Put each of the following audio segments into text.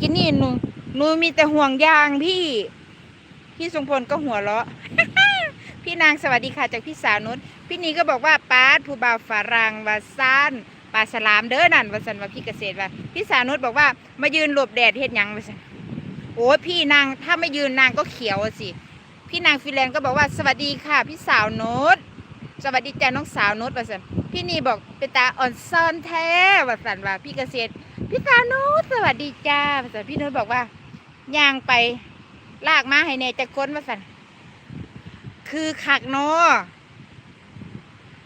กินนี่หนูหนูมีแต่ห่วงยางพี่ พี่ทรงพลก็หัวเราะ พี่นางสวัสดีค่ะจากพี่สาวนุชพี่นีก็บอกว่าป้าดผู้บ่าวฝรั่งวาซานปลาสลามเด้อนั่นวาสันว่าพี่เกษตรว่าพี่สาวนุชบอกว่ามายืนหลบแดดเฮ็ดหยังวาสันโอ้พี่นางถ้าไม่ยืนนางก็เขียวสิ พี่นางฟิแลนซ์ก็บอกว่าสวัสดีค่ะ พี่สาวนุช สวัสดีจ้าน้องสาวนุชวาสันพี่นีบอกเป็นตาอ่อนซ่อนแท้วาสันว่าพี่เกษตรพี่สาวนุชสวัสดีจ้าภาษาพี่นุชบอกว่าย่างไปลากมาให้แน่จะค้นมาสันคือขักเน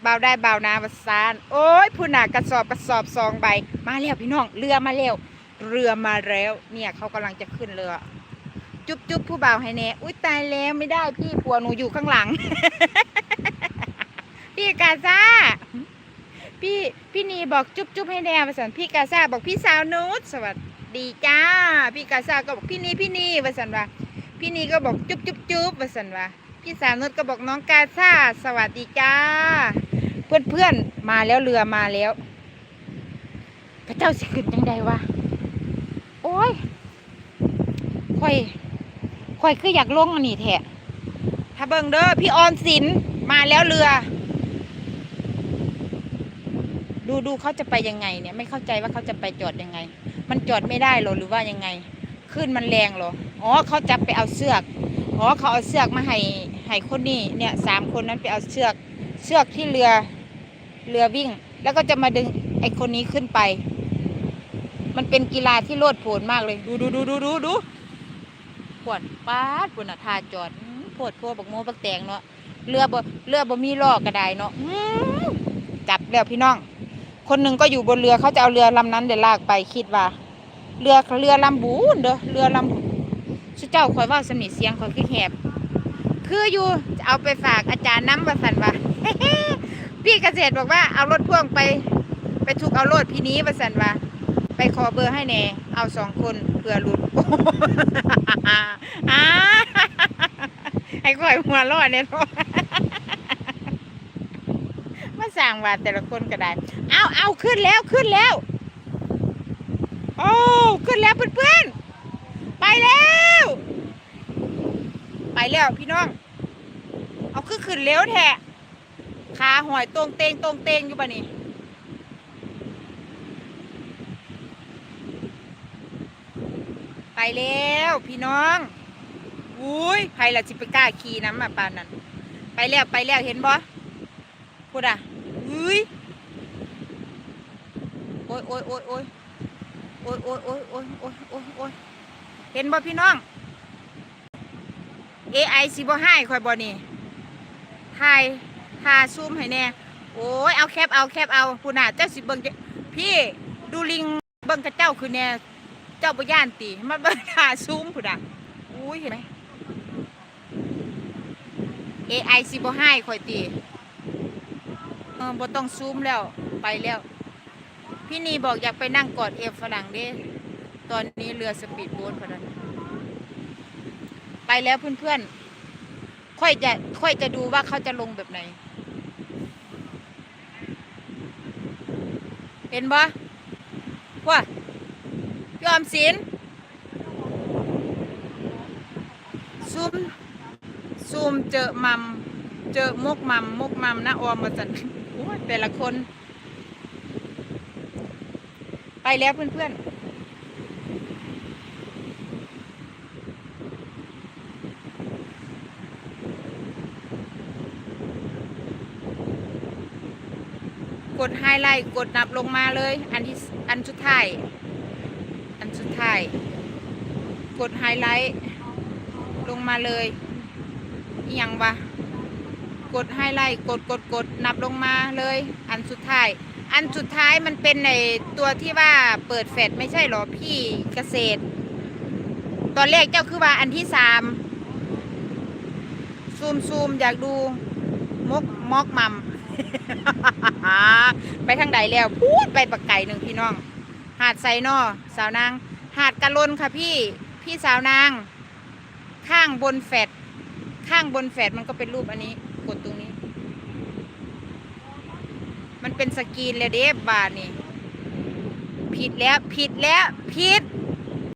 เบาได้เบานาวัสานโอ้ยผู้หนากระสอบกระสอบซองใบ มาแล้วพี่น้องเรือมาแล้วเรือมาแล้ว เนี่ยเขากำลังจะขึ้นเรือ จุ๊บจุ๊บผู้บ่าวให้แน่อุ้ยตายแล้วไม่ได้พี่ผัวหนูอยู่ข้างหลัง พี่กาซ่าพี่พี่นีบอกจุ๊บจุ๊บให้แนวสันพี่กาซาบอกพี่สาวนุชสวัสดีจ้า พี่กาซาก็บอกพี่นีพี่นีวสันว่าพี่นีก็บอกจุ๊บจุ๊บจุ๊บวสันว่าพี่สาวนุชก็บอกน้องกาซาสวัสดีจ้า เพื่อนเพื่อนมาแล้วเรือมาแล้ว พระเจ้าสิขึ้นยังไงวะโอ้ยค่อยค่อยคืออยากลงอันนี้แทะถ้าเบิ่งเด้อพี่ออนสินมาแล้วเรือ ดูดูเขาจะไปยังไงเนี่ยไม่เข้าใจว่าเขาจะไปจอดยังไง มันจอดไม่ได้หรอหรือว่ายังไงขึ้นมันแรงหรออ๋อเขาจะไปเอาเสือกอ๋อเขาเอาเสือกมาให้ให้คนนี้เนี่ยสามคนนั้นไปเอาเสือกเสือกที่เรือเรือวิ่ง แล้วก็จะมาดึงไอ้คนนี้ขึ้นไป มันเป็นกีฬาที่โลดโผนมากเลย ดูดูดูดูดูดูปวดป้าดปวดน่ะทาจอดอื้อโพดโพบักโมบักแตงเนาะเรือบ่เรือบ่มีล้อกระไดเนาะจับแล้วพี่น้อง คนหนึ่งก็อยู่บนเรือเขาจะเอาเรือลำนั้นเดี๋ยวลากไปคิดว่า เรือเรือลำบูนเด้อเรือลำสุเจ้าคอยว่าสนิทเสียงคอยคือแหบคืออยู่จะเอาไปฝากอาจารย์น้ำประสันว่าพี่เกษตรบอกว่าเอารถพ่วงไป ไปทุกเอารถพี่นี้ประสันว่าไปขอเบอร์ให้แน่เอาสองคนเผื่อหลุดอ้าให้คอยหัวรอดเนี่ย สั่งว่าแต่ละคนก็ได้ เอาเอาขึ้นแล้วขึ้นแล้ว โอ้ขึ้นแล้วเพื่อนๆ ไปแล้ว ไปแล้วพี่น้อง เอาขึ้นขึ้นเร็วแท้ขาหอยตรงเตงตรงเตงอยู่ป่นี่ไปแล้วพี่น้อง อุ้ยไผละจิไปกล้าขี่น้ำมาปานนั้น ไปแล้วไปแล้วเห็นบ่พูดอะ้ยโอ้ยโอ้ยโอ้ยโอ้ยโอ้ยโอ้ยโอ้ยโอ้ยโอ้ยโอ้ยโอ้ยเห็นบ่พี่น้อง AI สิบ่ให้คอยบ่นี่ถ่ายถ่าซูมให้แน่โอ้ยเอาแคปเอาแคปเอาพูน่ะเจ้าสิเบิ่งเจ้าพี่ดูลิงเบิ่งกระเจ้าคือแน่เจ้าบ่ย่านติมาเบิ่งถ่าซูมพูน่ะอุ้ยเห็นไหม AI สิบ่ให้คอยติเออบ่ต้องซูมแล้วไปแล้ว พี่นีบอกอยากไปนั่งกอดเอฟฝรั่งเด้ตอนนี้เรือสปีดโบ๊ทพอนั้นไปแล้วเพื่อนๆ ค่อยจะค่อยจะดูว่าเขาจะลงแบบไหน เห็นบ่ว่าพี่อมสินซูมซูมเจอมัม เจอมกมัม มกมัมนะออมมาจัน แต่ละคน ไปแล้วเพื่อนๆกดไฮไลท์กดนับลงมาเลย อันที่อันสุดท้ายอันสุดท้ายกดไฮไลท์ลงมาเลยอหยังวะ กดไฮไลท์กดกดกดนับลงมาเลย อันสุดท้าย อันสุดท้ายมันเป็นในตัวที่ว่าเปิดแฟดไม่ใช่หรอพี่เกษตร ตอนแรกเจ้าคือว่าอันที่สามซูมซูมอยากดูมกมอกมัมไปทางใดแล้ว พูดไปปักไก่หนึ่งพี่น้อง หาดไซนอสาวนาง หาดกะลนค่ะพี่ พี่สาวนาง ข้างบนแฟดข้างบนแฟดมันก็เป็นรูปอันนี้ กดตรงนี้ มันเป็นสกรีนเลยเด้บาทนี่ ผิดแล้ว ผิดแล้ว ผิด